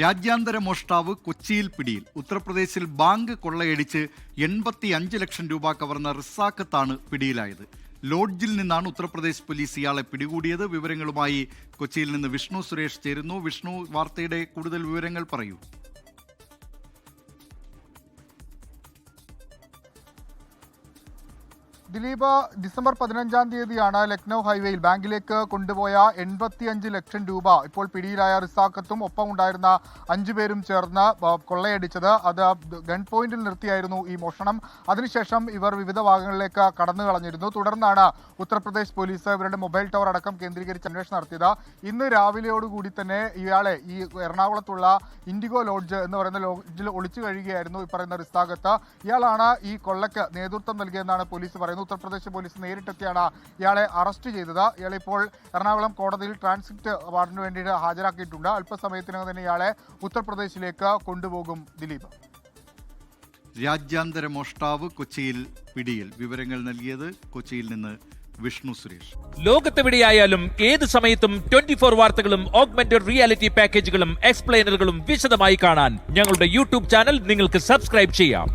രാജ്യാന്തര മോഷ്ടാവ് കൊച്ചിയിൽ പിടിയിൽ ഉത്തർപ്രദേശിൽ ബാങ്ക് കൊള്ളയടിച്ച് എൺപത്തി അഞ്ച് ലക്ഷം രൂപ കവർന്ന റിസാഖത്താണ് പിടിയിലായത്. ലോഡ്ജിൽ നിന്നാണ് ഉത്തർപ്രദേശ് പോലീസ് ഇയാളെ പിടികൂടിയത്. വിവരങ്ങളുമായി കൊച്ചിയിൽ നിന്ന് വിഷ്ണു സുരേഷ് ചേരുന്നു. വിഷ്ണു വാർത്തയുടെ കൂടുതൽ വിവരങ്ങൾ പറയൂ. ദിലീപ് ഡിസംബർ പതിനഞ്ചാം തീയതിയാണ് ലക്നൗ ഹൈവേയിൽ ബാങ്കിലേക്ക് കൊണ്ടുപോയ എൺപത്തിയഞ്ച് ലക്ഷം രൂപ. ഇപ്പോൾ പിടിയിലായ റിസാഖത്തും ഒപ്പം ഉണ്ടായിരുന്ന അഞ്ചു പേരും ചേർന്ന് കൊള്ളയടിച്ചത്. അത് ഗൺ പോയിന്റിൽ നിർത്തിയായിരുന്നു ഈ മോഷണം. അതിനുശേഷം ഇവർ വിവിധ ഭാഗങ്ങളിലേക്ക് കടന്നു കളഞ്ഞിരുന്നു. തുടർന്നാണ് ഉത്തർപ്രദേശ് പോലീസ് ഇവരുടെ മൊബൈൽ ടവർ അടക്കം കേന്ദ്രീകരിച്ച് അന്വേഷണം നടത്തിയത്. ഇന്ന് രാവിലെയോടുകൂടി തന്നെ ഇയാളെ ഈ എറണാകുളത്തുള്ള ഇൻഡിഗോ ലോഡ്ജ് എന്ന് പറയുന്ന ലോഡ്ജിൽ ഒളിച്ചു കഴിയുകയായിരുന്നു ഈ പറയുന്ന റിസാഖത്ത്. ഇയാളാണ് ഈ കൊള്ളയ്ക്ക് നേതൃത്വം നൽകിയെന്നാണ് പോലീസ് പറയുന്നത്. ഉത്തർപ്രദേശ് പോലീസ് നേരിട്ടെത്തിയാണ് ഇയാളെ അറസ്റ്റ് ചെയ്തത്. ഇയാളെ ഇപ്പോൾ എറണാകുളം കോടതിയിൽ ട്രാൻസിറ്റ് വാർഡിന് വേണ്ടിയിട്ട് ഹാജരാക്കിയിട്ടുണ്ട്. അല്പസമയത്തിനകം തന്നെ ഇയാളെ ഉത്തർപ്രദേശിലേക്ക് കൊണ്ടുപോകും ദിലീപ്. രാജ്യാന്തര മോഷ്ടാവ് കൊച്ചിയിൽ പിടിയിൽ വിവരങ്ങൾ നൽകിയത് കൊച്ചിയിൽ നിന്ന് വിഷ്ണു സുരേഷ്. ലോകത്തെവിടെയായാലും ഏത് സമയത്തും ട്വന്റി ഫോർ വാർത്തകളും ഓഗ്മെന്റഡ് റിയാലിറ്റി പാക്കേജുകളും എക്സ്പ്ലെയിനറുകളും വിശദമായി കാണാൻ ഞങ്ങളുടെ യൂട്യൂബ് ചാനൽ നിങ്ങൾക്ക് സബ്സ്ക്രൈബ് ചെയ്യാം.